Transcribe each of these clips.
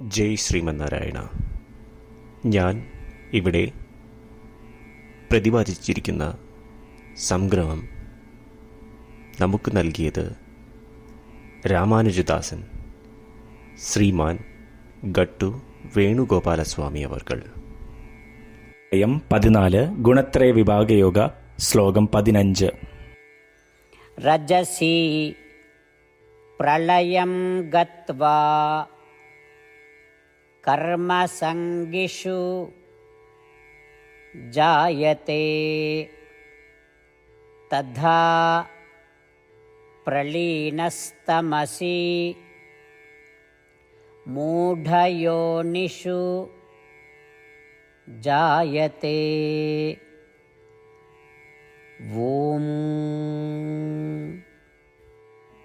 ജയ് ശ്രീമന്നാരായണ. ഞാൻ ഇവിടെ പ്രതിപാദിച്ചിരിക്കുന്ന സംഗ്രഹം നമുക്ക് നൽകിയത് രാമാനുജദാസൻ ശ്രീമാൻ ഗട്ടു വേണുഗോപാലസ്വാമി അവർകൾ. അയം പതിനാല് ഗുണത്രയ വിഭാഗയോഗ ശ്ലോകം പതിനഞ്ച്. രജസി പ്രളയം ഗത്വാ कर्मसङ्गिषु जायते। तथा प्रलीनस्तमसि मूढयोनिषु जायते। ॐ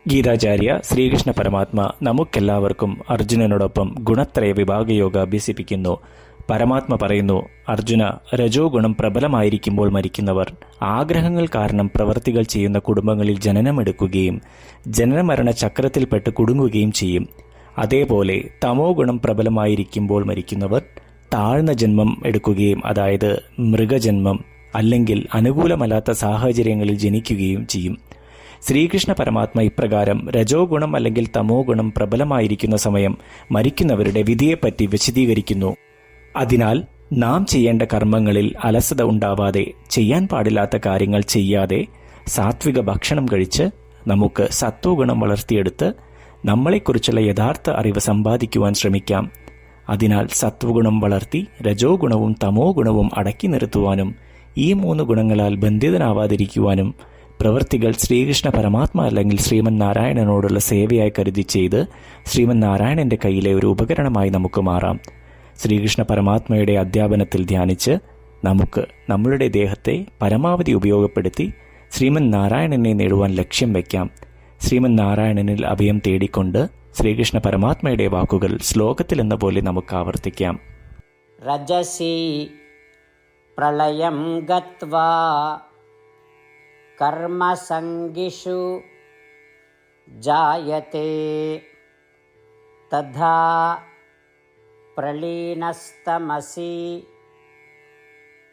ഗീതാചാര്യ ശ്രീകൃഷ്ണ പരമാത്മ നമുക്കെല്ലാവർക്കും അർജുനനോടൊപ്പം ഗുണത്രയ വിഭാഗയോഗ അഭ്യസിപ്പിക്കുന്നു. പരമാത്മ പറയുന്നു അർജുന രജോ ഗുണം പ്രബലമായിരിക്കുമ്പോൾ മരിക്കുന്നവർ. ആഗ്രഹങ്ങൾ കാരണം പ്രവർത്തികൾ ചെയ്യുന്ന കുടുംബങ്ങളിൽ ജനനമെടുക്കുകയും ജനനമരണ ചക്രത്തിൽപ്പെട്ട് കുടുങ്ങുകയും ചെയ്യും. അതേപോലെ തമോ ഗുണം പ്രബലമായിരിക്കുമ്പോൾ മരിക്കുന്നവർ താഴ്ന്ന ജന്മം എടുക്കുകയും അതായത് മൃഗജന്മം അല്ലെങ്കിൽ അനുകൂലമല്ലാത്ത സാഹചര്യങ്ങളിൽ ജനിക്കുകയും ചെയ്യും. ശ്രീകൃഷ്ണ പരമാത്മ ഇപ്രകാരം രജോ ഗുണം അല്ലെങ്കിൽ തമോ ഗുണം പ്രബലമായിരിക്കുന്ന സമയം മരിക്കുന്നവരുടെ വിധിയെപ്പറ്റി വിശദീകരിക്കുന്നു. അതിനാൽ നാം ചെയ്യേണ്ട കർമ്മങ്ങളിൽ അലസത ഉണ്ടാവാതെ ചെയ്യാൻ പാടില്ലാത്ത കാര്യങ്ങൾ ചെയ്യാതെ സാത്വിക ഭക്ഷണം കഴിച്ച് നമുക്ക് സത്വഗുണം വളർത്തിയെടുത്ത് നമ്മളെക്കുറിച്ചുള്ള യഥാർത്ഥ അറിവ് സമ്പാദിക്കുവാൻ ശ്രമിക്കാം. അതിനാൽ സത്വഗുണം വളർത്തി രജോ ഗുണവും തമോ ഗുണവും അടക്കി നിർത്തുവാനും ഈ മൂന്ന് ഗുണങ്ങളാൽ ബന്ധിതനാവാതിരിക്കുവാനും പ്രവൃത്തികൾ ശ്രീകൃഷ്ണ പരമാത്മ അല്ലെങ്കിൽ ശ്രീമൻ നാരായണനോടുള്ള സേവയായി കരുതി ചെയ്ത് ശ്രീമൻ നാരായണന്റെ കയ്യിലെ ഒരു ഉപകരണമായി നമുക്ക് മാറാം. ശ്രീകൃഷ്ണ പരമാത്മയുടെ അധ്യാപനത്തിൽ ധ്യാനിച്ച് നമുക്ക് നമ്മളുടെ ദേഹത്തെ പരമാവധി ഉപയോഗപ്പെടുത്തി ശ്രീമൻ നാരായണനെ നേടുവാൻ ലക്ഷ്യം വയ്ക്കാം. ശ്രീമൻ നാരായണനിൽ അഭയം തേടിക്കൊണ്ട് ശ്രീകൃഷ്ണ പരമാത്മയുടെ വാക്കുകൾ ശ്ലോകത്തിൽ എന്ന പോലെ നമുക്ക് ആവർത്തിക്കാം. പ്രളയം ഗത്വാ कर्मसङ्गिषु जायते तथा प्रलीनस्तमसि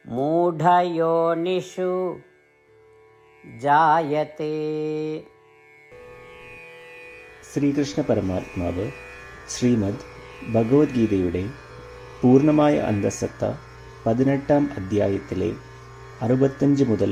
मूढयोनिषु जायते ശ്രീകൃഷ്ണ പരമാത്മാവ് ശ്രീമദ് ഭഗവത്ഗീതയുടെ പൂർണ്ണമായ അന്തസത്ത പതിനെട്ടാം അധ്യായത്തിലെ അറുപത്തഞ്ച് മുതൽ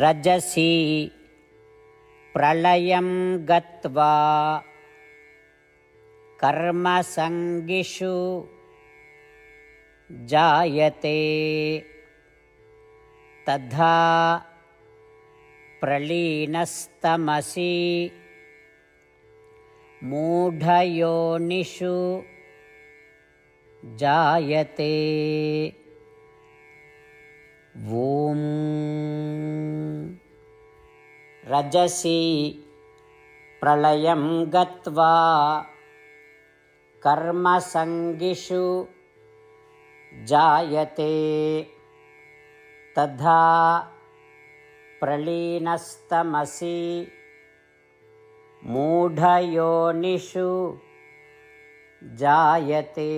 रजसि प्रलयं गत्वा कर्मसङ्गिषु जायते। तथा प्रलीनस्तमसि मूढयोनिषु जायते ॐ रजसि प्रलयं गत्वा कर्मसङ्गिषु जायते। तथा प्रलीनस्तमसि मूढयोनिषु जायते